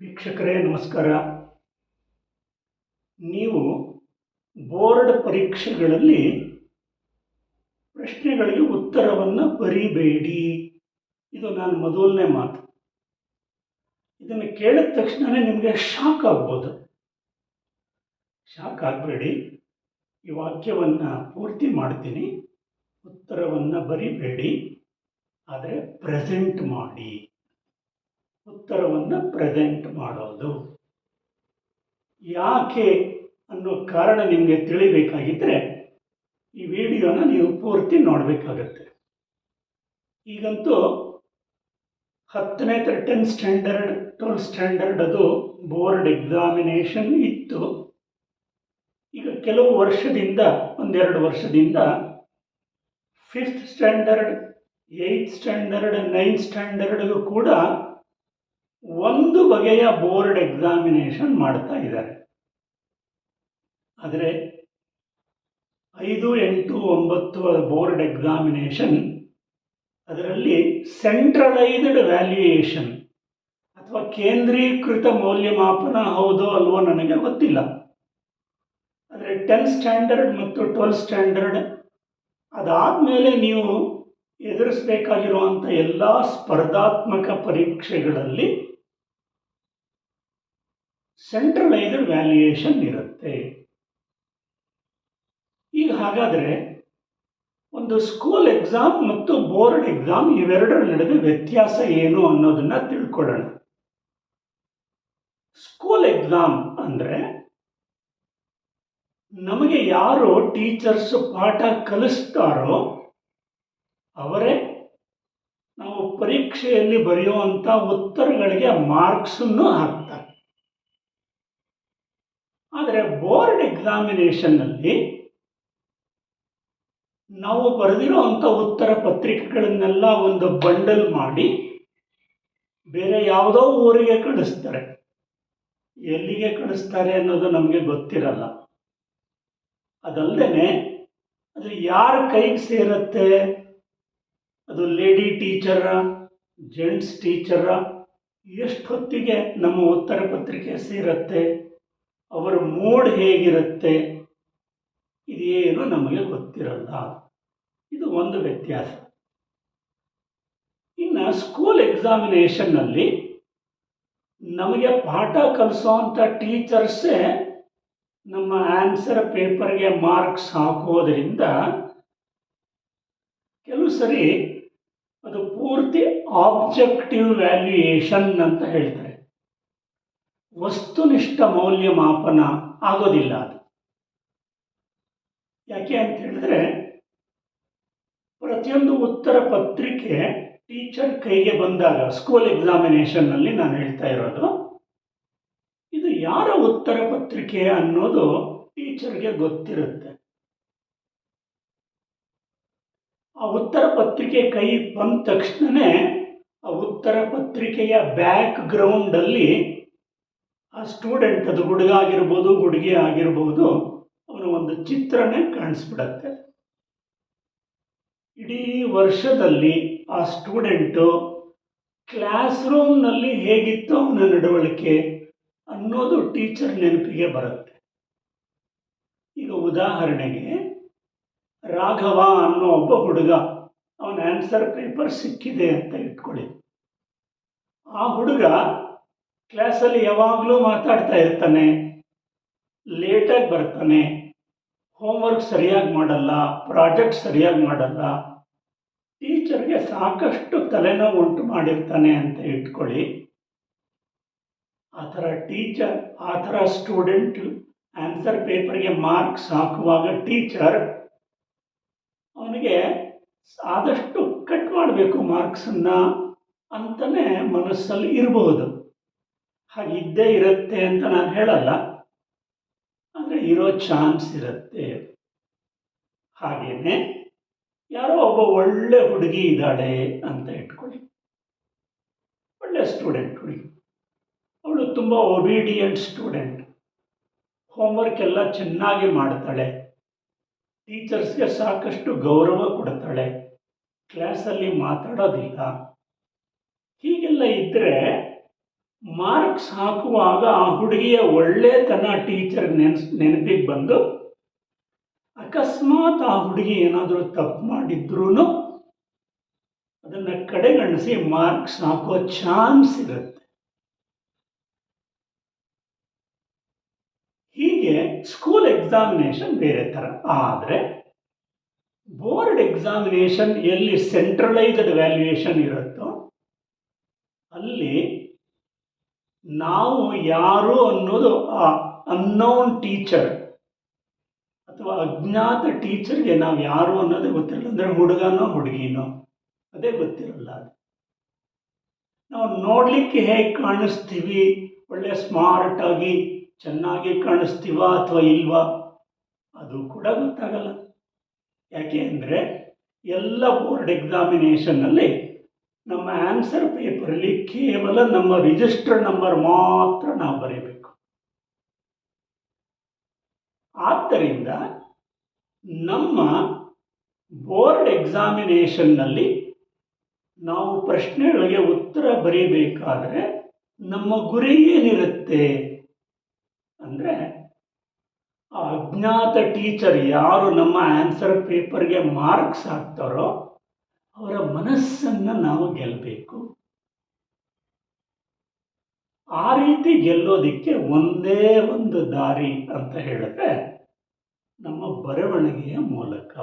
ವೀಕ್ಷಕರೇ, ನಮಸ್ಕಾರ. ನೀವು ಬೋರ್ಡ್ ಪರೀಕ್ಷೆಗಳಲ್ಲಿ ಪ್ರಶ್ನೆಗಳಿಗೆ ಉತ್ತರವನ್ನು ಬರಿಬೇಡಿ. ಇದು ನಾನು ಮೊದಲನೇ ಮಾತು. ಇದನ್ನು ಕೇಳಿದ ತಕ್ಷಣವೇ ನಿಮಗೆ ಶಾಕ್ ಆಗ್ಬೋದು. ಶಾಕ್ ಆಗಬೇಡಿ. ಈ ವಾಕ್ಯವನ್ನು ಪೂರ್ತಿ ಮಾಡ್ತೀನಿ. ಉತ್ತರವನ್ನು ಬರಿಬೇಡಿ. ಆದರೆ ಪ್ರೆಸೆಂಟ್ ಮಾಡಿ. ಉತ್ತರವನ್ನು ಪ್ರೆಸೆಂಟ್ ಮಾಡೋದು. ಯಾಕೆ ಅನ್ನೋ ಕಾರಣ ನಿಮಗೆ ತಿಳಿಬೇಕಾಗಿದ್ದರೆ ಈ ವಿಡಿಯೋನ ನೀವು ಪೂರ್ತಿ ನೋಡಬೇಕಾಗತ್ತೆ. ಈಗಂತೂ ಹತ್ತನೇ ತರ್ಟೆನ್ ಸ್ಟ್ಯಾಂಡರ್ಡ್ ಟ್ವೆಲ್ತ್ ಸ್ಟ್ಯಾಂಡರ್ಡ್ ಅದು ಬೋರ್ಡ್ ಎಕ್ಸಾಮಿನೇಷನ್ ಇತ್ತು. ಈಗ ಕೆಲವು ವರ್ಷದಿಂದ, ಒಂದೆರಡು ವರ್ಷದಿಂದ fifth standard eighth standard ninth ಸ್ಟ್ಯಾಂಡರ್ಡ್ಗೂ ಕೂಡ ಒಂದು ಬಗೆಯ ಬೋರ್ಡ್ ಎಕ್ಸಾಮಿನೇಷನ್ ಮಾಡ್ತಾ ಇದ್ದಾರೆ. ಆದರೆ ಐದು, ಎಂಟು, ಒಂಬತ್ತು ಬೋರ್ಡ್ ಎಕ್ಸಾಮಿನೇಷನ್ ಅದರಲ್ಲಿ ಸೆಂಟ್ರಲೈಸ್ಡ್ ವ್ಯಾಲ್ಯೂಯೇಷನ್ ಅಥವಾ ಕೇಂದ್ರೀಕೃತ ಮೌಲ್ಯಮಾಪನ ಹೌದೋ ಅಲ್ವೋ ನನಗೆ ಗೊತ್ತಿಲ್ಲ. ಆದರೆ ಟೆಂತ್ ಸ್ಟ್ಯಾಂಡರ್ಡ್ ಮತ್ತು ಟ್ವೆಲ್ತ್ ಸ್ಟ್ಯಾಂಡರ್ಡ್ ಅದಾದಮೇಲೆ ನೀವು ಎದುರಿಸಬೇಕಾಗಿರುವಂಥ ಎಲ್ಲ ಸ್ಪರ್ಧಾತ್ಮಕ ಪರೀಕ್ಷೆಗಳಲ್ಲಿ ಸೆಂಟ್ರಲೈಸ್ಡ್ ವ್ಯಾಲ್ಯೂಯೇಷನ್ ಇರುತ್ತೆ. ಈಗ ಹಾಗಾದರೆ ಒಂದು ಸ್ಕೂಲ್ ಎಕ್ಸಾಮ್ ಮತ್ತು ಬೋರ್ಡ್ ಎಕ್ಸಾಮ್ ಇವೆರಡರ ನಡುವೆ ವ್ಯತ್ಯಾಸ ಏನು ಅನ್ನೋದನ್ನ ತಿಳ್ಕೊಳ್ಳೋಣ. ಸ್ಕೂಲ್ ಎಕ್ಸಾಮ್ ಅಂದರೆ ನಮಗೆ ಯಾರು ಟೀಚರ್ಸ್ ಪಾಠ ಕಲಿಸ್ತಾರೋ ಅವರೇ ನಾವು ಪರೀಕ್ಷೆಯಲ್ಲಿ ಬರೆಯುವಂಥ ಉತ್ತರಗಳಿಗೆ ಮಾರ್ಕ್ಸನ್ನು ಹಾಕ್ತಾರೆ. ಆದರೆ ಬೋರ್ಡ್ ಎಕ್ಸಾಮಿನೇಷನ್ನಲ್ಲಿ ನಾವು ಬರೆದಿರೋ ಅಂಥ ಉತ್ತರ ಪತ್ರಿಕೆಗಳನ್ನೆಲ್ಲ ಒಂದು ಬಂಡಲ್ ಮಾಡಿ ಬೇರೆ ಯಾವುದೋ ಊರಿಗೆ ಕಳಿಸ್ತಾರೆ. ಎಲ್ಲಿಗೆ ಕಳಿಸ್ತಾರೆ ಅನ್ನೋದು ನಮಗೆ ಗೊತ್ತಿರಲ್ಲ. ಅದಲ್ಲದೆ ಅದು ಯಾರ ಕೈಗೆ ಸೇರುತ್ತೆ? ಅದು ಲೇಡಿ ಟೀಚರ, ಜೆಂಟ್ಸ್ ಟೀಚರ, ಎಷ್ಟೊತ್ತಿಗೆ ನಮ್ಮ ಉತ್ತರ ಪತ್ರಿಕೆ ಸೇರುತ್ತೆ? ಅವರ ಮೂಡ್ ಹೇಗಿರುತ್ತೆ? ಇದೇನು ನಮಗೆ ಗೊತ್ತಿರಲ್ಲ. ಇದು ಒಂದು ವ್ಯತ್ಯಾಸ. ಇನ್ನು ಸ್ಕೂಲ್ ಎಕ್ಸಾಮಿನೇಷನ್ನಲ್ಲಿ ನಮಗೆ ಪಾಠ ಕಲಿಸೋವಂಥ ಟೀಚರ್ಸೇ ನಮ್ಮ ಆನ್ಸರ್ ಪೇಪರ್ಗೆ ಮಾರ್ಕ್ಸ್ ಹಾಕೋದ್ರಿಂದ ಕೆಲವು ಸರಿ ಅದು ಪೂರ್ತಿ ಆಬ್ಜೆಕ್ಟಿವ್ ವ್ಯಾಲ್ಯೂಯೇಷನ್ ಅಂತ ಹೇಳ್ತಾರೆ. ವಸ್ತುನಿಷ್ಠ ಮೌಲ್ಯಮಾಪನ ಆಗೋದಿಲ್ಲ ಅದು. ಯಾಕೆ ಅಂತ ಹೇಳಿದ್ರೆ ಪ್ರತಿಯೊಂದು ಉತ್ತರ ಪತ್ರಿಕೆ ಟೀಚರ್ ಕೈಗೆ ಬಂದಾಗ ಸ್ಕೂಲ್ ಎಕ್ಸಾಮಿನೇಷನ್ನಲ್ಲಿ ನಾನು ಹೇಳ್ತಾ ಇರೋದು, ಇದು ಯಾರ ಉತ್ತರ ಪತ್ರಿಕೆ ಅನ್ನೋದು ಟೀಚರ್ಗೆ ಗೊತ್ತಿರುತ್ತೆ. ಆ ಉತ್ತರ ಪತ್ರಿಕೆ ಕೈ ಬಂದ ತಕ್ಷಣವೇ ಆ ಉತ್ತರ ಪತ್ರಿಕೆಯ ಬ್ಯಾಕ್ ಗ್ರೌಂಡಲ್ಲಿ ಆ ಸ್ಟೂಡೆಂಟ್ ಅದು ಹುಡುಗ ಆಗಿರ್ಬೋದು ಹುಡುಗಿ ಆಗಿರ್ಬೋದು, ಅವನ ಒಂದು ಚಿತ್ರನೇ ಕಾಣಿಸ್ಬಿಡತ್ತೆ. ಇಡೀ ವರ್ಷದಲ್ಲಿ ಆ ಸ್ಟೂಡೆಂಟು ಕ್ಲಾಸ್ ರೂಮ್ನಲ್ಲಿ ಹೇಗಿತ್ತು ಅವನ ನಡವಳಿಕೆ ಅನ್ನೋದು ಟೀಚರ್ ನೆನಪಿಗೆ ಬರುತ್ತೆ. ಈಗ ಉದಾಹರಣೆಗೆ, ರಾಘವ ಅನ್ನೋ ಒಬ್ಬ ಹುಡುಗ, ಅವನ ಆನ್ಸರ್ ಪೇಪರ್ ಸಿಕ್ಕಿದೆ ಅಂತ ಇಟ್ಕೊಳ್ಳಿ. ಆ ಹುಡುಗ ಕ್ಲಾಸಲ್ಲಿ ಯಾವಾಗಲೂ ಮಾತಾಡ್ತಾ ಇರ್ತಾನೆ, ಲೇಟಾಗಿ ಬರ್ತಾನೆ ಹೋಮ್ವರ್ಕ್ ಸರಿಯಾಗಿ ಮಾಡಲ್ಲ ಪ್ರಾಜೆಕ್ಟ್ ಸರಿಯಾಗಿ ಮಾಡಲ್ಲ ಟೀಚರ್ಗೆ ಸಾಕಷ್ಟು ತಲೆನೋವು ಉಂಟು ಮಾಡಿರ್ತಾನೆ ಅಂತ ಇಟ್ಕೊಳ್ಳಿ. ಆ ಥರ ಟೀಚರ್ ಆ ಥರ ಸ್ಟೂಡೆಂಟ್ ಆನ್ಸರ್ ಪೇಪರ್ಗೆ ಮಾರ್ಕ್ಸ್ ಹಾಕುವಾಗ ಟೀಚರ್ ಅವನಿಗೆ ಆದಷ್ಟು ಕಟ್ ಮಾಡಬೇಕು ಮಾರ್ಕ್ಸನ್ನು ಅಂತಲೇ ಮನಸ್ಸಲ್ಲಿ ಇರಬಹುದು ಹಾಗಿದ್ದೇ ಇರುತ್ತೆ ಅಂತ ನಾನು ಹೇಳಲ್ಲ. ಅಂದರೆ ಇರೋ ಚಾನ್ಸ್ ಇರುತ್ತೆ. ಹಾಗೇನೆ ಯಾರೋ ಒಬ್ಬ ಒಳ್ಳೆ ಹುಡುಗಿ ಇದ್ದಾಳೆ ಅಂತ ಇಟ್ಕೊಳ್ಳಿ. ಒಳ್ಳೆ ಸ್ಟೂಡೆಂಟ್ ಹುಡುಗಿ. ಅವಳು ತುಂಬ ಒಬೀಡಿಯಂಟ್ ಸ್ಟೂಡೆಂಟ್ ಹೋಮ್ವರ್ಕ್ ಎಲ್ಲ ಚೆನ್ನಾಗಿ ಮಾಡ್ತಾಳೆ. ಟೀಚರ್ಸ್ಗೆ ಸಾಕಷ್ಟು ಗೌರವ ಕೊಡ್ತಾಳೆ. ಕ್ಲಾಸಲ್ಲಿ ಮಾತಾಡೋದಿಲ್ಲ. ಹೀಗೆಲ್ಲ ಇದ್ದರೆ ಮಾರ್ಕ್ಸ್ ಹಾಕುವಾಗ ಆ ಹುಡುಗಿಯ ಒಳ್ಳೆತನ ಟೀಚರ್ ನೆನ್ಸ್, ನೆನಪಿಗೆ ಬಂದು, ಅಕಸ್ಮಾತ್ ಆ ಹುಡುಗಿ ಏನಾದರೂ ತಪ್ಪು ಮಾಡಿದ್ರೂ ಅದನ್ನು ಕಡೆಗಣಿಸಿ ಮಾರ್ಕ್ಸ್ ಹಾಕೋ ಚಾನ್ಸ್ ಇರುತ್ತೆ ಹೀಗೆ ಸ್ಕೂಲ್ ಎಕ್ಸಾಮಿನೇಷನ್ ಬೇರೆ ಥರ ಆದರೆ ಬೋರ್ಡ್ ಎಕ್ಸಾಮಿನೇಷನ್ ಎಲ್ಲಿ ಸೆಂಟ್ರಲೈಸ್ಡ್ ವ್ಯಾಲ್ಯೂಯೇಷನ್ ಇರುತ್ತೋ ಅಲ್ಲಿ ನಾವು ಯಾರು ಅನ್ನೋದು ಆ ಅನ್ನೋನ್ ಟೀಚರ್ ಅಥವಾ ಅಜ್ಞಾತ ಟೀಚರ್ಗೆ ನಾವು ಯಾರು ಅನ್ನೋದೇ ಗೊತ್ತಿರಲ್ಲ. ಅಂದರೆ ಹುಡುಗನೋ, ಹುಡುಗಿನೋ, ಅದೇ ಗೊತ್ತಿರಲ್ಲ ಅದು. ನಾವು ನೋಡಲಿಕ್ಕೆ ಹೇಗೆ ಕಾಣಿಸ್ತೀವಿ? ಒಳ್ಳೆ ಸ್ಮಾರ್ಟ್ ಆಗಿ ಚೆನ್ನಾಗಿ ಕಾಣಿಸ್ತೀವ ಅಥವಾ ಇಲ್ವಾ? ಅದು ಕೂಡ ಗೊತ್ತಾಗಲ್ಲ. ಯಾಕೆ ಅಂದರೆ ಎಲ್ಲ ಬೋರ್ಡ್ ಎಕ್ಸಾಮಿನೇಷನ್ನಲ್ಲಿ ನಮ್ಮ ಆನ್ಸರ್ ಪೇಪರಲ್ಲಿ ಕೇವಲ ನಮ್ಮ ರಿಜಿಸ್ಟರ್ ನಂಬರ್ ಮಾತ್ರ ನಾವು ಬರೀಬೇಕು. ಆದ್ದರಿಂದ ನಮ್ಮ ಬೋರ್ಡ್ ಎಕ್ಸಾಮಿನೇಷನ್ನಲ್ಲಿ ನಾವು ಪ್ರಶ್ನೆಗಳಿಗೆ ಉತ್ತರ ಬರೀಬೇಕಾದ್ರೆ ನಮ್ಮ ಗುರಿ ಏನಿರುತ್ತೆ? ಅಂದರೆ ಆ ಅಜ್ಞಾತ ಟೀಚರ್ ಯಾರು ನಮ್ಮ ಆನ್ಸರ್ ಪೇಪರ್ಗೆ ಮಾರ್ಕ್ಸ್ ಹಾಕ್ತಾರೋ ಅವರ ಮನಸ್ಸನ್ನು ಗೆಲ್ಲಬೇಕು ಆ ರೀತಿ ಗೆಲ್ಲೋದಿಕ್ಕೆ ಒಂದೇ ಒಂದು ದಾರಿ ಅಂತ ಹೇಳಿದ್ರೆ ನಮ್ಮ ಬರವಣಿಗೆಯ ಮೂಲಕ.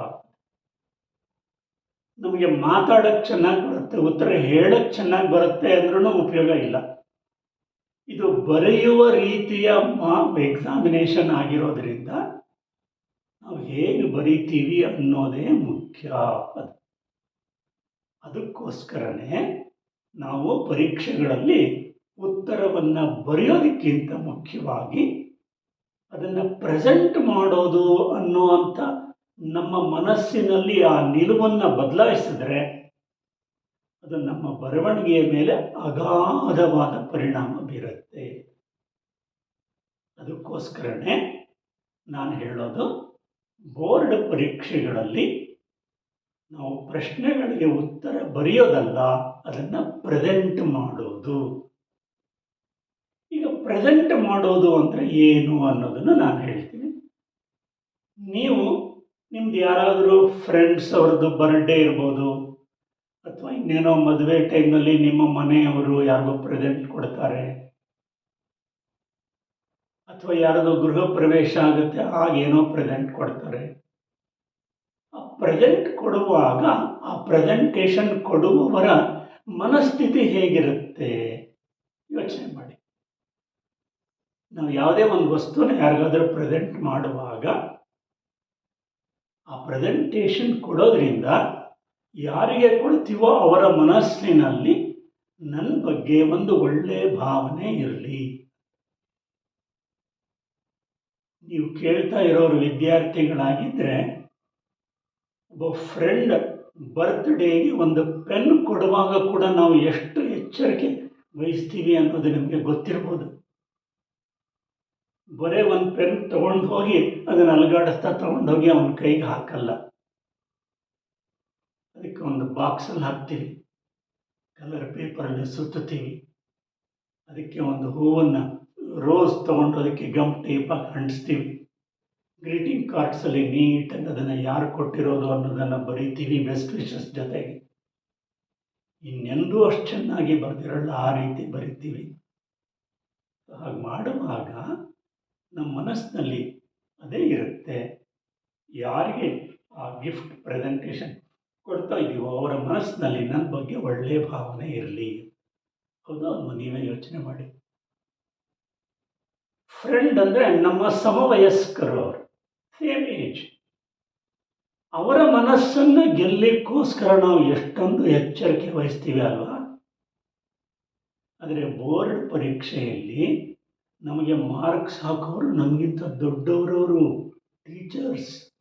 ನಮಗೆ ಮಾತಾಡೋಕ್ಕೆ ಚೆನ್ನಾಗಿ ಬರುತ್ತೆ, ಉತ್ತರ ಹೇಳಕ್ಕೆ ಚೆನ್ನಾಗಿ ಬರುತ್ತೆ ಅಂದ್ರೂ ಉಪಯೋಗ ಇಲ್ಲ. ಇದು ಬರೆಯುವ ರೀತಿಯ ಮಾ ಎಕ್ಸಾಮಿನೇಷನ್ ಆಗಿರೋದ್ರಿಂದ ನಾವು ಹೇಗೆ ಬರೀತೀವಿ ಅನ್ನೋದೇ ಮುಖ್ಯ ಅದು. ಅದಕ್ಕೋಸ್ಕರನೇ ನಾವು ಪರೀಕ್ಷೆಗಳಲ್ಲಿ ಉತ್ತರವನ್ನು ಬರೆಯೋದಕ್ಕಿಂತ ಮುಖ್ಯವಾಗಿ ಅದನ್ನು ಪ್ರೆಸೆಂಟ್ ಮಾಡೋದು ಅನ್ನುವಂಥ ನಮ್ಮ ಮನಸ್ಸಿನಲ್ಲಿ ಆ ನಿಲುವನ್ನು ಬದಲಾಯಿಸಿದ್ರೆ ಅದು ನಮ್ಮ ಬರವಣಿಗೆಯ ಮೇಲೆ ಅಗಾಧವಾದ ಪರಿಣಾಮ ಬೀರುತ್ತೆ. ಅದಕ್ಕೋಸ್ಕರನೇ ನಾನು ಹೇಳೋದು, ಬೋರ್ಡ್ ಪರೀಕ್ಷೆಗಳಲ್ಲಿ ನಾವು ಪ್ರಶ್ನೆಗಳಿಗೆ ಉತ್ತರ ಬರೆಯೋದಲ್ಲ, ಅದನ್ನು ಪ್ರೆಸೆಂಟ್ ಮಾಡೋದು. ಈಗ ಪ್ರೆಸೆಂಟ್ ಮಾಡೋದು ಅಂದರೆ ಏನು ಅನ್ನೋದನ್ನು ನಾನು ಹೇಳ್ತೀನಿ. ನೀವು ನಿಮ್ದು ಯಾರಾದರೂ ಫ್ರೆಂಡ್ಸ್ ಅವ್ರದ್ದು ಬರ್ಡೇ ಇರ್ಬೋದು, ಅಥವಾ ಇನ್ನೇನೋ ಮದುವೆ ಟೈಮ್ನಲ್ಲಿ ನಿಮ್ಮ ಮನೆಯವರು ಯಾರಿಗೋ ಪ್ರೆಸೆಂಟ್ ಕೊಡ್ತಾರೆ, ಅಥವಾ ಯಾರದೋ ಗೃಹ ಪ್ರವೇಶ ಆಗುತ್ತೆ ಆಗೇನೋ ಪ್ರೆಸೆಂಟ್ ಕೊಡ್ತಾರೆ. ಪ್ರೆಸೆಂಟ್ ಕೊಡುವಾಗ ಆ ಪ್ರೆಸೆಂಟೇಷನ್ ಕೊಡುವವರ ಮನಸ್ಥಿತಿ ಹೇಗಿರುತ್ತೆ? ಯೋಚನೆ ಮಾಡಿ. ನಾವು ಯಾವುದೇ ಒಂದು ವಸ್ತುನ ಯಾರಿಗಾದರೂ ಪ್ರೆಸೆಂಟ್ ಮಾಡುವಾಗ ಆ ಪ್ರೆಸೆಂಟೇಷನ್ ಕೊಡೋದ್ರಿಂದ ಯಾರಿಗೆ ಕೊಡ್ತೀವೋ ಅವರ ಮನಸ್ಸಿನಲ್ಲಿ ನನ್ನ ಬಗ್ಗೆ ಒಂದು ಒಳ್ಳೆಯ ಭಾವನೆ ಇರಲಿ. ನೀವು ಕೇಳ್ತಾ ಇರೋರು ವಿದ್ಯಾರ್ಥಿಗಳಾಗಿದ್ದರೆ ಒಬ್ಬ ಫ್ರೆಂಡ್ ಬರ್ತ್ಡೇಗೆ ಒಂದು ಪೆನ್ ಕೊಡುವಾಗ ಕೂಡ ನಾವು ಎಷ್ಟು ಎಚ್ಚರಿಕೆ ವಹಿಸ್ತೀವಿ ಅನ್ನೋದು ನಿಮಗೆ ಗೊತ್ತಿರ್ಬೋದು. ಬರೇ ಒಂದು ಪೆನ್ ತಗೊಂಡು ಹೋಗಿ ಅದನ್ನು ಅಲಗಾಡಿಸ್ತಾ ತಗೊಂಡು ಹೋಗಿ ಅವನ ಕೈಗೆ ಹಾಕಲ್ಲ. ಅದಕ್ಕೆ ಒಂದು ಬಾಕ್ಸಲ್ಲಿ ಹಾಕ್ತೀವಿ. ಕಲರ್ ಪೇಪರಲ್ಲಿ ಸುತ್ತುತ್ತೀವಿ. ಅದಕ್ಕೆ ಒಂದು ಹೂವನ್ನು ರೋಸ್ ತೊಗೊಂಡು ಅದಕ್ಕೆ ಗಮ್ ಟೇಪಾಗಿ ಅಂಟಿಸ್ತೀವಿ. ಗ್ರೀಟಿಂಗ್ ಕಾರ್ಡ್ಸಲ್ಲಿ ನೀಟಾಗಿ ಅದನ್ನು ಯಾರು ಕೊಟ್ಟಿರೋದು ಅನ್ನೋದನ್ನು ಬರೀತೀವಿ ಬೆಸ್ಟ್ ವಿಶಸ್ ಜೊತೆಗೆ. ಇನ್ನೆಂದೂ ಅಷ್ಟು ಚೆನ್ನಾಗಿ ಬರ್ತಿರಲ್ಲ ಆ ರೀತಿ ಬರಿತೀವಿ. ಹಾಗೆ ಮಾಡುವಾಗ ನಮ್ಮ ಮನಸ್ಸಿನಲ್ಲಿ ಅದೇ ಇರುತ್ತೆ, ಯಾರಿಗೆ ಆ ಗಿಫ್ಟ್ ಪ್ರೆಸೆಂಟೇಷನ್ ಕೊಡ್ತಾ ಇದ್ದೀವೋ ಅವರ ಮನಸ್ಸಿನಲ್ಲಿ ನನ್ನ ಬಗ್ಗೆ ಒಳ್ಳೆಯ ಭಾವನೆ ಇರಲಿ. ಹೌದಾ ನೀವೇ ಯೋಚನೆ ಮಾಡಿ. ಫ್ರೆಂಡ್ ಅಂದರೆ ನಮ್ಮ ಸಮವಯಸ್ಕರು ಅವರು. ಸೇಮ್ ಏಜ್ ಅವರ ಮನಸ್ಸನ್ನು ಗೆಲ್ಲಕ್ಕೋಸ್ಕರ ನಾವು ಎಷ್ಟೊಂದು ಎಚ್ಚರಿಕೆ ವಹಿಸ್ತೀವಿ ಅಲ್ವಾ? ಆದರೆ ಬೋರ್ಡ್ ಪರೀಕ್ಷೆಯಲ್ಲಿ ನಮಗೆ ಮಾರ್ಕ್ಸ್ ಹಾಕೋರು ನಮಗಿಂತ ದೊಡ್ಡವರವರು ಟೀಚರ್ಸ್.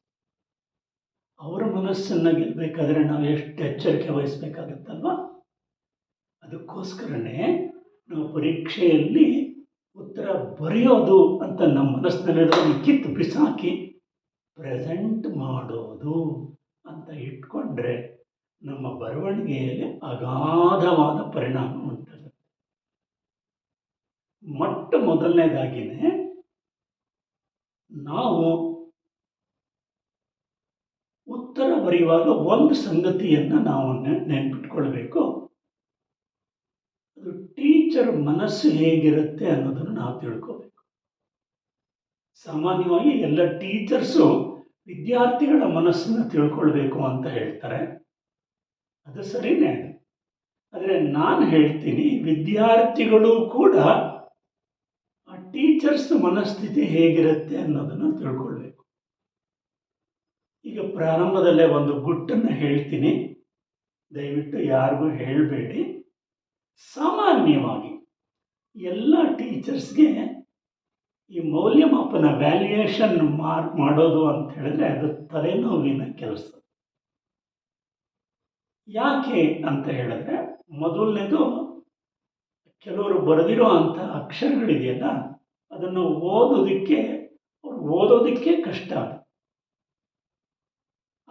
ಅವರ ಮನಸ್ಸನ್ನು ಗೆಲ್ಲಬೇಕಾದ್ರೆ ನಾವು ಎಷ್ಟು ಎಚ್ಚರಿಕೆ ವಹಿಸ್ಬೇಕಾಗತ್ತಲ್ವ? ಅದಕ್ಕೋಸ್ಕರನೇ ನಾವು ಪರೀಕ್ಷೆಯಲ್ಲಿ ಉತ್ತರ ಬರೆಯೋದು ಅಂತ ನಮ್ಮ ಮನಸ್ಸಿನಲ್ಲಿರೋದನ್ನು ಕಿತ್ತು ಬಿಸಾಕಿ ಪ್ರೆಸೆಂಟ್ ಮಾಡೋದು ಅಂತ ಇಟ್ಕೊಂಡ್ರೆ ನಮ್ಮ ಬರವಣಿಗೆಯಲ್ಲಿ ಅಗಾಧವಾದ ಪರಿಣಾಮ ಉಂಟಾಗುತ್ತೆ ಮೊಟ್ಟ ಮೊದಲನೇದಾಗಿನೇ ನಾವು ಉತ್ತರ ಬರೆಯುವಾಗ ಒಂದು ಸಂಗತಿಯನ್ನು ನಾವು ನೆನ್ಪಿಟ್ಕೊಳ್ಬೇಕು. ಅದು ಟೀಚರ್ ಮನಸ್ಸು ಹೇಗಿರುತ್ತೆ ಅನ್ನೋದನ್ನು ನಾವು ತಿಳ್ಕೋಬೇಕು. ಸಾಮಾನ್ಯವಾಗಿ ಎಲ್ಲ ಟೀಚರ್ಸು ವಿದ್ಯಾರ್ಥಿಗಳ ಮನಸ್ಸನ್ನು ತಿಳ್ಕೊಳ್ಬೇಕು ಅಂತ ಹೇಳ್ತಾರೆ. ಅದು ಸರಿನೇ ಆದರೆ ನಾನು ಹೇಳ್ತೀನಿ, ವಿದ್ಯಾರ್ಥಿಗಳು ಕೂಡ ಆ ಟೀಚರ್ಸ್ ಮನಸ್ಥಿತಿ ಹೇಗಿರುತ್ತೆ ಅನ್ನೋದನ್ನು ತಿಳ್ಕೊಳ್ಬೇಕು. ಈಗ ಪ್ರಾರಂಭದಲ್ಲೇ ಒಂದು ಗುಟ್ಟನ್ನು ಹೇಳ್ತೀನಿ. ದಯವಿಟ್ಟು ಯಾರಿಗೂ ಹೇಳಬೇಡಿ. ಸಾಮಾನ್ಯವಾಗಿ ಎಲ್ಲ ಟೀಚರ್ಸ್ಗೆ ಈ ಮೌಲ್ಯಮಾಪನ ವ್ಯಾಲ್ಯೂಯೇಷನ್ ಮಾರ್ಕ್ ಮಾಡೋದು ಅಂತ ಹೇಳಿದ್ರೆ ಅದು ತಲೆನೋವಿನ ಕೆಲಸ. ಯಾಕೆ ಅಂತ ಹೇಳಿದ್ರೆ ಮೊದಲನೇದು ಕೆಲವರು ಬರೆದಿರೋ ಅಂಥ ಅಕ್ಷರಗಳಿದೆಯಲ್ಲ, ಅದನ್ನು ಓದೋದಕ್ಕೆ, ಅವ್ರು ಓದೋದಕ್ಕೆ ಕಷ್ಟ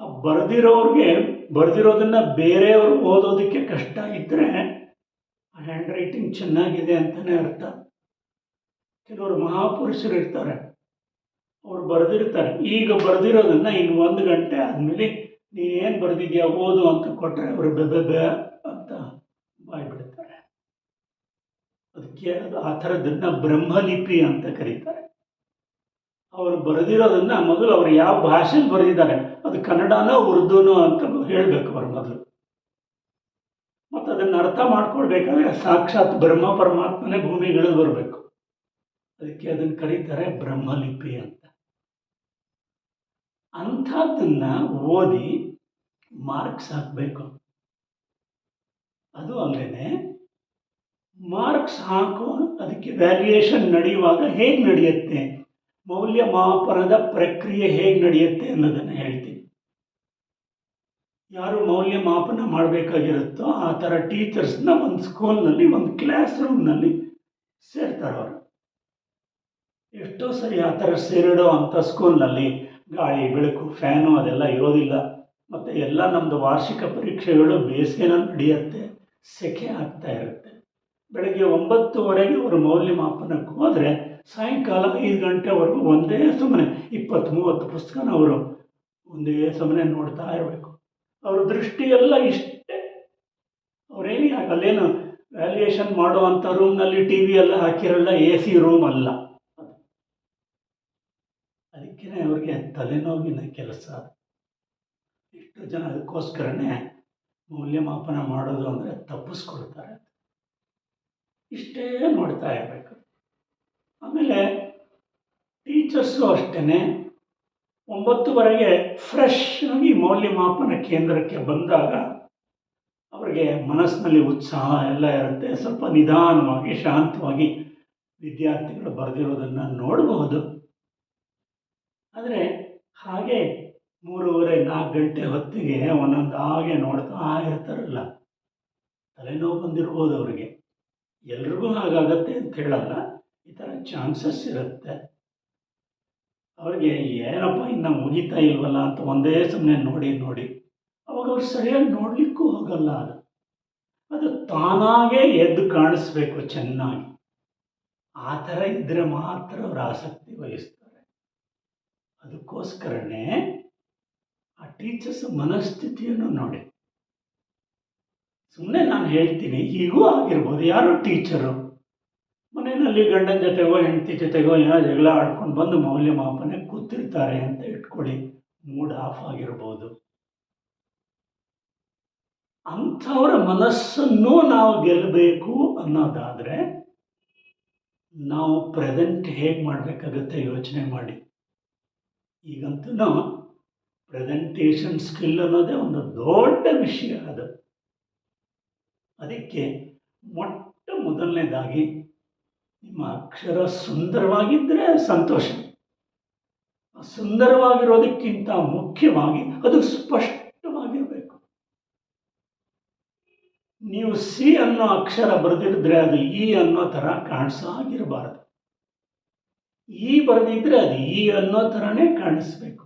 ಆ ಬರೆದಿರೋರಿಗೆ, ಬರೆದಿರೋದನ್ನ ಬೇರೆಯವರು ಓದೋದಕ್ಕೆ ಕಷ್ಟ ಇದ್ದರೆ ಆ ಹ್ಯಾಂಡ್ ರೈಟಿಂಗ್ ಚೆನ್ನಾಗಿದೆ ಅಂತಲೇ ಅರ್ಥ. ಕೆಲವರು ಮಹಾಪುರುಷರು ಇರ್ತಾರೆ. ಅವ್ರು ಬರೆದಿರ್ತಾರೆ. ಈಗ ಬರೆದಿರೋದನ್ನ ಇನ್ನು ಒಂದು ಗಂಟೆ ಆದಮೇಲೆ ನೀನೇನು ಬರೆದಿದ್ಯಾ ಓದು ಅಂತ ಕೊಟ್ಟರೆ ಅವರು ಬೆಬೆಬೆ ಅಂತ ಬಾಯ್ಬಿಡ್ತಾರೆ. ಅದಕ್ಕೆ ಅದು ಆ ಥರದ್ದನ್ನು ಬ್ರಹ್ಮಲಿಪಿ ಅಂತ ಕರೀತಾರೆ. ಅವರು ಬರೆದಿರೋದನ್ನು ಮೊದಲು ಅವರು ಯಾವ ಭಾಷೆಲಿ ಬರೆದಿದ್ದಾರೆ? ಅದು ಕನ್ನಡನೋ ಉರ್ದುನೋ ಅಂತ ಹೇಳಬೇಕು ಅವರು ಮೊದಲು. ಮತ್ತು ಅದನ್ನು ಅರ್ಥ ಮಾಡ್ಕೊಳ್ಬೇಕಾದ್ರೆ ಸಾಕ್ಷಾತ್ ಬ್ರಹ್ಮ ಪರಮಾತ್ಮನೇ ಭೂಮಿಗಳಲ್ಲಿ ಬರಬೇಕು. ಅದಕ್ಕೆ ಅದನ್ನು ಕರೀತಾರೆ ಬ್ರಹ್ಮಲಿಪಿ ಅಂತ. ಅಂಥದ್ದನ್ನ ಓದಿ ಮಾರ್ಕ್ಸ್ ಹಾಕಬೇಕು. ಅದು ಅಲ್ಲದೆ ಮಾರ್ಕ್ಸ್ ಹಾಕೋ ಅದಕ್ಕೆ ವ್ಯಾಲ್ಯೂಯೇಷನ್ ನಡೆಯುವಾಗ ಹೇಗೆ ನಡೆಯುತ್ತೆ? ಮೌಲ್ಯಮಾಪನದ ಪ್ರಕ್ರಿಯೆ ಹೇಗೆ ನಡೆಯುತ್ತೆ ಅನ್ನೋದನ್ನು ಹೇಳ್ತೀನಿ. ಯಾರು ಮೌಲ್ಯಮಾಪನ ಮಾಡಬೇಕಾಗಿರುತ್ತೋ ಆ ಥರ ಟೀಚರ್ಸ್ನ ಒಂದು ಸ್ಕೂಲ್ನಲ್ಲಿ ಒಂದು ಕ್ಲಾಸ್ ರೂಮ್ನಲ್ಲಿ ಸೇರ್ತಾರೆ ಅವರು. ಎಷ್ಟೋ ಸರಿ ಆ ಥರ ಸೇರಿಡೋ ಅಂಥ ಸ್ಕೂಲ್ನಲ್ಲಿ ಗಾಳಿ, ಬೆಳಕು ಫ್ಯಾನು ಅದೆಲ್ಲ ಇರೋದಿಲ್ಲ. ಮತ್ತು ಎಲ್ಲ ನಮ್ಮದು ವಾರ್ಷಿಕ ಪರೀಕ್ಷೆಗಳು ಬೇಸಿಗೆನಲ್ಲಿ ನಡೆಯುತ್ತೆ, ಸೆಕೆ ಆಗ್ತಾ ಇರುತ್ತೆ. ಬೆಳಗ್ಗೆ ಒಂಬತ್ತುವರೆಗೆ ಅವರು ಮೌಲ್ಯಮಾಪನಕ್ಕೆ ಹೋದರೆ ಸಾಯಂಕಾಲ ಐದು ಗಂಟೆವರೆಗೂ ಒಂದೇ ಸುಮ್ಮನೆ ಇಪ್ಪತ್ತು ಮೂವತ್ತು ಪುಸ್ತಕನ ಅವರು ಒಂದೇ ಸುಮ್ಮನೆ ನೋಡ್ತಾ ಇರಬೇಕು. ಅವ್ರ ದೃಷ್ಟಿಯೆಲ್ಲ ಇಷ್ಟೇ. ಅವರೇನೇ ಅಲ್ಲೇನು ವ್ಯಾಲ್ಯೂಯೇಷನ್ ಮಾಡುವಂಥ ರೂಮ್ನಲ್ಲಿ ಟಿ ವಿ ಎಲ್ಲ ಹಾಕಿರಲ್ಲ ಎ ಸಿ ರೂಮ್ ಅಲ್ಲ. ಅದಕ್ಕೆ ಅವ್ರಿಗೆ ತಲೆನೋವಿನ ಕೆಲಸ. ಎಷ್ಟು ಜನ ಅದಕ್ಕೋಸ್ಕರನೇ ಮೌಲ್ಯಮಾಪನ ಮಾಡೋದು ಅಂದರೆ ತಪ್ಪಿಸ್ಕೊಳ್ತಾರೆ ಇಷ್ಟೇ ನೋಡ್ತಾ ಇರಬೇಕು. ಆಮೇಲೆ ಟೀಚರ್ಸು ಅಷ್ಟೇ ಒಂಬತ್ತುವರೆಗೆ ಫ್ರೆಶ್ ಆಗಿ ಮೌಲ್ಯಮಾಪನ ಕೇಂದ್ರಕ್ಕೆ ಬಂದಾಗ ಅವರಿಗೆ ಮನಸ್ಸಿನಲ್ಲಿ ಉತ್ಸಾಹ ಎಲ್ಲ ಇರುತ್ತೆ. ಸ್ವಲ್ಪ ನಿಧಾನವಾಗಿ, ಶಾಂತವಾಗಿ ವಿದ್ಯಾರ್ಥಿಗಳು ಬರೆದಿರೋದನ್ನು ನೋಡಬಹುದು. ಹಾಗೆ ಮೂರುವರೆ ನಾಲ್ಕು ಗಂಟೆ ಹೊತ್ತಿಗೆ ಒಂದೊಂದು ಹಾಗೆ ನೋಡ್ತಾ ಇರ್ತಾರಲ್ಲ. ತಲೆನೋವು ಬಂದಿರ್ಬೋದು ಅವರಿಗೆ. ಎಲ್ರಿಗೂ ಹಾಗಾಗತ್ತೆ ಅಂತ ಹೇಳಲ್ಲ. ಈ ಥರ ಚಾನ್ಸಸ್ ಇರುತ್ತೆ. ಅವ್ರಿಗೆ ಏನಪ್ಪ ಇನ್ನು ಮುಗಿತಾ ಇಲ್ವಲ್ಲ ಅಂತ ಒಂದೇ ಸುಮ್ಮನೆ ನೋಡಿ ನೋಡಿ. ಅವಾಗ ಅವ್ರು ಸರಿಯಾಗಿ ನೋಡಲಿಕ್ಕೂ ಹೋಗಲ್ಲ ಅದು. ಅದು ತಾನಾಗೇ ಎದ್ದು ಕಾಣಿಸ್ಬೇಕು ಚೆನ್ನಾಗಿ. ಆ ಥರ ಇದ್ದರೆ ಮಾತ್ರ ಅವ್ರು ಆಸಕ್ತಿ ವಹಿಸ್ತಾರೆ. ಅದಕ್ಕೋಸ್ಕರನೇ ಆ ಟೀಚರ್ಸ್ ಮನಸ್ಥಿತಿಯನ್ನು ನೋಡಿ. ಸುಮ್ಮನೆ ನಾನು ಹೇಳ್ತೀನಿ, ಹೀಗೂ ಆಗಿರ್ಬೋದು. ಯಾರು ಟೀಚರು ಮನೆಯಲ್ಲಿ ಗಂಡನ ಜೊತೆಗೋ, ಹೆಂಡತಿ ಜೊತೆಗೋ ಏನೋ ಜಗಳ ಆಡ್ಕೊಂಡು ಬಂದು ಮೌಲ್ಯಮಾಪನೆ ಕೂತಿರ್ತಾರೆ ಅಂತ ಇಟ್ಕೊಳ್ಳಿ. ಮೂಡ್ ಆಫ್ ಆಗಿರ್ಬೋದು. ಅಂಥವರ ಮನಸ್ಸನ್ನು ನಾವು ಗೆಲ್ಲಬೇಕು ಅನ್ನೋದಾದರೆ, ನಾವು ಪ್ರೆಸೆಂಟ್ ಹೇಗೆ ಮಾಡಬೇಕಾಗತ್ತೆ ಯೋಚನೆ ಮಾಡಿ. ಈಗಂತೂ ಪ್ರೆಸೆಂಟೇಷನ್ ಸ್ಕಿಲ್ ಅನ್ನೋದೇ ಒಂದು ದೊಡ್ಡ ವಿಷಯ ಅದು. ಅದಕ್ಕೆ ಮೊಟ್ಟ ಮೊದಲನೇದಾಗಿ ನಿಮ್ಮ ಅಕ್ಷರ ಸುಂದರವಾಗಿದ್ದರೆ ಸಂತೋಷ. ಸುಂದರವಾಗಿರೋದಕ್ಕಿಂತ ಮುಖ್ಯವಾಗಿ ಅದು ಸ್ಪಷ್ಟವಾಗಿರಬೇಕು. ನೀವು ಸಿ ಅನ್ನೋ ಅಕ್ಷರ ಬರೆದಿದ್ರೆ ಅದು ಇ ಅನ್ನೋ ಥರ ಕಾಣಿಸಾಗಿರಬಾರದು. ಈ ಬರೆದಿದ್ರೆ ಅದು ಈ ಅನ್ನೋ ಥರನೇ ಕಾಣಿಸ್ಬೇಕು.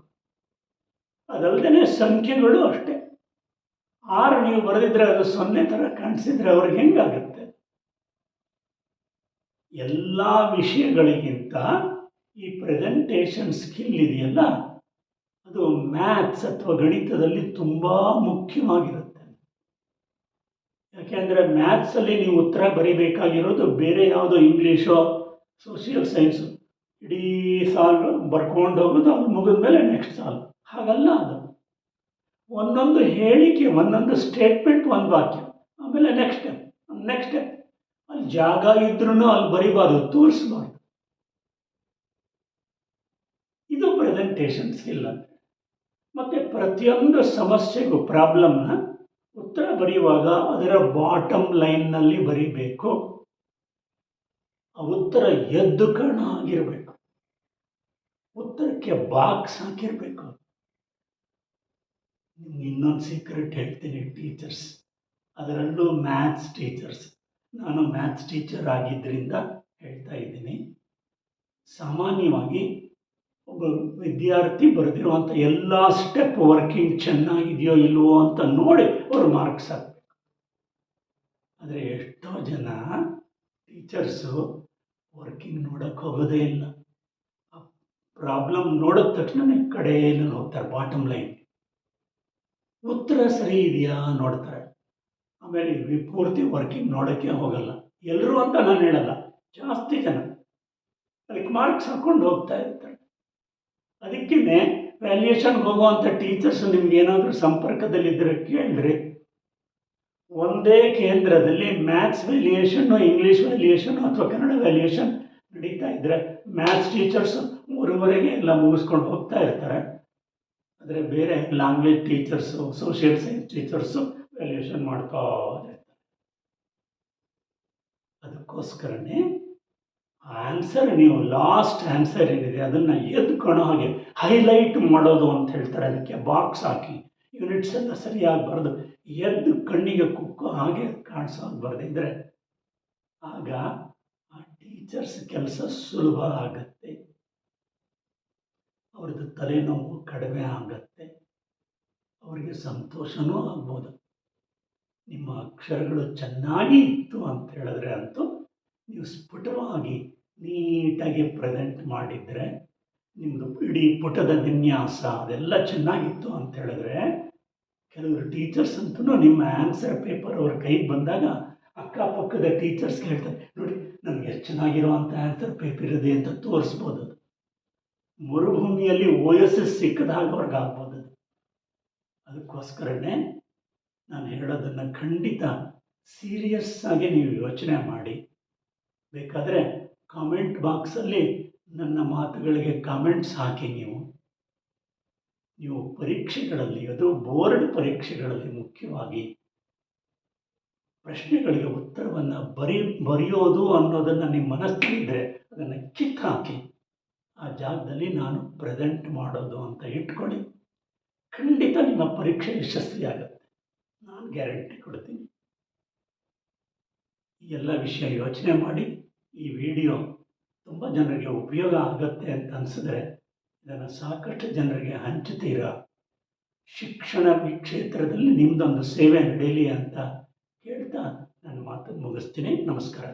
ಅದಲ್ಲದೆ ಸಂಖ್ಯೆಗಳು ಅಷ್ಟೇ. ಆರು ನೀವು ಬರೆದಿದ್ರೆ ಅದು ಸೊನ್ನೆ ಥರ ಕಾಣಿಸಿದ್ರೆ ಅವ್ರಿಗೆ ಹೆಂಗಾಗುತ್ತೆ? ಎಲ್ಲ ವಿಷಯಗಳಿಗಿಂತ ಈ ಪ್ರೆಸೆಂಟೇಷನ್ ಸ್ಕಿಲ್ ಇದೆಯಲ್ಲ, ಅದು ಮ್ಯಾಥ್ಸ್ ಅಥವಾ ಗಣಿತದಲ್ಲಿ ತುಂಬ ಮುಖ್ಯವಾಗಿರುತ್ತೆ. ಯಾಕೆಂದರೆ ಮ್ಯಾಥ್ಸಲ್ಲಿ ನೀವು ಉತ್ತರ ಬರೀಬೇಕಾಗಿರೋದು ಬೇರೆ ಯಾವುದೋ ಇಂಗ್ಲೀಷೋ ಸೋಷಿಯಲ್ ಸೈನ್ಸು ಇಡೀ ಸಾಲು ಬರ್ಕೊಂಡು ಹೋಗೋದು ಅದು ಮುಗಿದ ಮೇಲೆ ನೆಕ್ಸ್ಟ್ ಸಾಲು. ಹಾಗಲ್ಲ ಅದು. ಒಂದೊಂದು ಹೇಳಿಕೆ, ಒಂದೊಂದು ಸ್ಟೇಟ್ಮೆಂಟ್ ಒಂದು ವಾಕ್ಯ. ಆಮೇಲೆ ನೆಕ್ಸ್ಟ್ ಸ್ಟೆಪ್ ನೆಕ್ಸ್ಟ್ ಸ್ಟೆಪ್ ಅಲ್ಲಿ ಜಾಗ ಇದ್ರೂ ಅಲ್ಲಿ ಬರಿಬಾರ್ದು, ತೋರಿಸ್ಬಾರ್ದು. ಇದು ಪ್ರೆಸೆಂಟೇಷನ್ ಸ್ಕಿಲ್ ಅಂತ. ಮತ್ತು ಪ್ರತಿಯೊಂದು ಸಮಸ್ಯೆಗೂ ಪ್ರಾಬ್ಲಮ್ನ ಉತ್ತರ ಬರೆಯುವಾಗ ಅದರ ಬಾಟಮ್ ಲೈನ್ನಲ್ಲಿ ಬರಿಬೇಕು. ಆ ಉತ್ತರ ಎದ್ದು ಕಾಣ ಆಗಿರಬೇಕು. ಉತ್ತರಕ್ಕೆ ಬಾಕ್ಸ್ ಹಾಕಿರಬೇಕು ನಿಮ್ಗೆ ಇನ್ನೊಂದು ಸೀಕ್ರೆಟ್ ಹೇಳ್ತೀನಿ ಟೀಚರ್ಸ್ ಅದರಲ್ಲೂ ಮ್ಯಾಥ್ಸ್ ಟೀಚರ್ಸ್ ನಾನು ಮ್ಯಾಥ್ಸ್ ಟೀಚರ್ ಆಗಿದ್ದರಿಂದ ಹೇಳ್ತಾ ಇದ್ದೀನಿ. ಸಾಮಾನ್ಯವಾಗಿ ಒಬ್ಬ ವಿದ್ಯಾರ್ಥಿ ಬರೆದಿರುವಂಥ ಎಲ್ಲ ಸ್ಟೆಪ್ ವರ್ಕಿಂಗ್ ಚೆನ್ನಾಗಿದೆಯೋ ಇಲ್ವೋ ಅಂತ ನೋಡಿ ಅವರು ಮಾರ್ಕ್ಸ್ ಹಾಕಬೇಕು. ಆದರೆ ಎಷ್ಟೋ ಜನ ಟೀಚರ್ಸು ವರ್ಕಿಂಗ್ ನೋಡೋಕ್ಕೆ ಹೋಗೋದೇ ಇಲ್ಲ. ಪ್ರಾಬ್ಲಮ್ ನೋಡಿದ ತಕ್ಷಣ ಕಡೆಯಲ್ಲಿ ಹೋಗ್ತಾರೆ, ಬಾಟಮ್ ಲೈನ್. ಉತ್ತರ ಸರಿ ಇದೆಯಾ ನೋಡ್ತಾರೆ. ಆಮೇಲೆ ವಿಪೂರ್ತಿ ವರ್ಕಿಂಗ್ ನೋಡೋಕ್ಕೆ ಹೋಗಲ್ಲ. ಎಲ್ಲರೂ ಅಂತ ನಾನು ಹೇಳಲ್ಲ, ಜಾಸ್ತಿ ಜನ. ಅದಕ್ಕೆ ಮಾರ್ಕ್ಸ್ ಹಾಕ್ಕೊಂಡು ಹೋಗ್ತಾ ಇರ್ತಾರೆ. ಅದಕ್ಕೇ ವ್ಯಾಲ್ಯೂಯೇಷನ್ಗೆ ಹೋಗುವಂಥ ಟೀಚರ್ಸ್ ನಿಮ್ಗೆ ಏನಾದರೂ ಸಂಪರ್ಕದಲ್ಲಿದ್ದರೆ ಕೇಳಿದ್ರಿ ಒಂದೇ ಕೇಂದ್ರದಲ್ಲಿ ಮ್ಯಾಥ್ಸ್ ವ್ಯಾಲ್ಯೂಯೇಷನ್ನು, ಇಂಗ್ಲೀಷ್ ವ್ಯಾಲ್ಯೂಯೇಷನ್ನು ಅಥವಾ ಕನ್ನಡ ವ್ಯಾಲ್ಯೂಯೇಷನ್ ನಡೀತಾ ಇದ್ದರೆ ಮ್ಯಾಥ್ಸ್ ಟೀಚರ್ಸ್ ಮೂರುವರೆಗೆ ಎಲ್ಲ ಮುಗಿಸ್ಕೊಂಡು ಹೋಗ್ತಾ ಇರ್ತಾರೆ. ಆದರೆ ಬೇರೆ ಲ್ಯಾಂಗ್ವೇಜ್ ಟೀಚರ್ಸು ಸೋಷಿಯಲ್ ಸೈನ್ಸ್ ಟೀಚರ್ಸು ವ್ಯಾಲ್ಯೂಯೇಷನ್ ಮಾಡ್ತಾ ಇರ್ತಾರೆ. ಅದಕ್ಕೋಸ್ಕರನೇ ಆನ್ಸರ್ ನೀವು ಲಾಸ್ಟ್ ಆನ್ಸರ್ ಏನಿದೆ ಅದನ್ನು ಎದ್ಕೊಳ್ಳೋ ಹಾಗೆ ಹೈಲೈಟ್ ಮಾಡೋದು ಅಂತ ಹೇಳ್ತಾರೆ. ಅದಕ್ಕೆ ಬಾಕ್ಸ್ ಹಾಕಿ ಯೂನಿಟ್ಸ್ ಎಲ್ಲ ಸರಿಯಾಗಿ ಬರೆದು ಎದ್ದು ಕಣ್ಣಿಗೆ ಕುಕ್ಕೋ ಹಾಗೆ ಕಾಣಿಸೋದು ಬರೆದಿದ್ರೆ ಆಗ ಆ ಟೀಚರ್ಸ್ ಕೆಲಸ ಸುಲಭ ಆಗತ್ತೆ. ಅವ್ರದ್ದು ತಲೆನೋವು ಕಡಿಮೆ ಆಗತ್ತೆ. ಅವರಿಗೆ ಸಂತೋಷನೂ ಆಗ್ಬೋದು. ನಿಮ್ಮ ಅಕ್ಷರಗಳು ಚೆನ್ನಾಗಿ ಇತ್ತು ಅಂತ ಹೇಳಿದ್ರೆ ಅಂತೂ ನೀವು ಸ್ಫುಟವಾಗಿ ನೀಟಾಗಿ ಪ್ರೆಸೆಂಟ್ ಮಾಡಿದರೆ ನಿಮ್ಮದು ಇಡೀ ಪುಟದ ವಿನ್ಯಾಸ ಅದೆಲ್ಲ ಚೆನ್ನಾಗಿತ್ತು ಅಂತ ಹೇಳಿದ್ರೆ, ಕೆಲವರು ಟೀಚರ್ಸ್ ಅಂತೂ ನಿಮ್ಮ ಆನ್ಸರ್ ಪೇಪರ್ ಅವ್ರ ಕೈಗೆ ಬಂದಾಗ ಅಕ್ಕಪಕ್ಕದ ಟೀಚರ್ಸ್ ಹೇಳ್ತಾರೆ ನೋಡಿ, ನನಗೆ ಎಷ್ಟು ಚೆನ್ನಾಗಿರುವಂಥ ಆನ್ಸರ್ ಪೇಪರ್ ಇದೆ ಅಂತ ತೋರಿಸ್ಬೋದು. ಮರುಭೂಮಿಯಲ್ಲಿ ಓ ಎಸ್ ಎಸ್ ಅವ್ರಿಗೆ ಆಗ್ಬೋದು ಅದು ಅದಕ್ಕೋಸ್ಕರನೇ ನಾನು ಹೇಳೋದನ್ನು ಖಂಡಿತ ಸೀರಿಯಸ್ ಆಗಿ ನೀವು ಯೋಚನೆ ಮಾಡಿ. ಬೇಕಾದರೆ ಕಾಮೆಂಟ್ ಬಾಕ್ಸಲ್ಲಿ ನನ್ನ ಮಾತುಗಳಿಗೆ ಕಾಮೆಂಟ್ಸ್ ಹಾಕಿ ನೀವು. ನೀವು ಪರೀಕ್ಷೆಗಳಲ್ಲಿ, ಅದು ಬೋರ್ಡ್ ಪರೀಕ್ಷೆಗಳಲ್ಲಿ ಮುಖ್ಯವಾಗಿ ಪ್ರಶ್ನೆಗಳಿಗೆ ಉತ್ತರವನ್ನು ಬರಿ, ಬರೆಯೋದು ಅನ್ನೋದನ್ನು ನಿಮ್ಮ ಮನಸ್ಸಲ್ಲಿದ್ದರೆ ಅದನ್ನು ಕಿತ್ತು ಹಾಕಿ ಆ ಜಾಗದಲ್ಲಿ ನಾನು ಪ್ರೆಸೆಂಟ್ ಮಾಡೋದು ಅಂತ ಇಟ್ಕೊಳ್ಳಿ ಖಂಡಿತ ನಿಮ್ಮ ಪರೀಕ್ಷೆ ಯಶಸ್ವಿಯಾಗುತ್ತೆ. ನಾನು ಗ್ಯಾರಂಟಿ ಕೊಡ್ತೀನಿ. ಈ ಎಲ್ಲ ವಿಷಯ ಯೋಚನೆ ಮಾಡಿ, ಈ ವಿಡಿಯೋ ತುಂಬ ಜನರಿಗೆ ಉಪಯೋಗ ಆಗುತ್ತೆ ಅಂತ ಅನಿಸಿದ್ರೆ ಇದನ್ನು ಸಾಕಷ್ಟು ಜನರಿಗೆ ಹಂಚುತ್ತೀರಾ ಶಿಕ್ಷಣ ಕ್ಷೇತ್ರದಲ್ಲಿ ನಿಮ್ಮದೊಂದು ಸೇವೆ ನಡೀಲಿ ಅಂತ ಹೇಳ್ತಾ ನನ್ನ ಮಾತನ್ನು ಮುಗಿಸ್ತೀನಿ. ನಮಸ್ಕಾರ.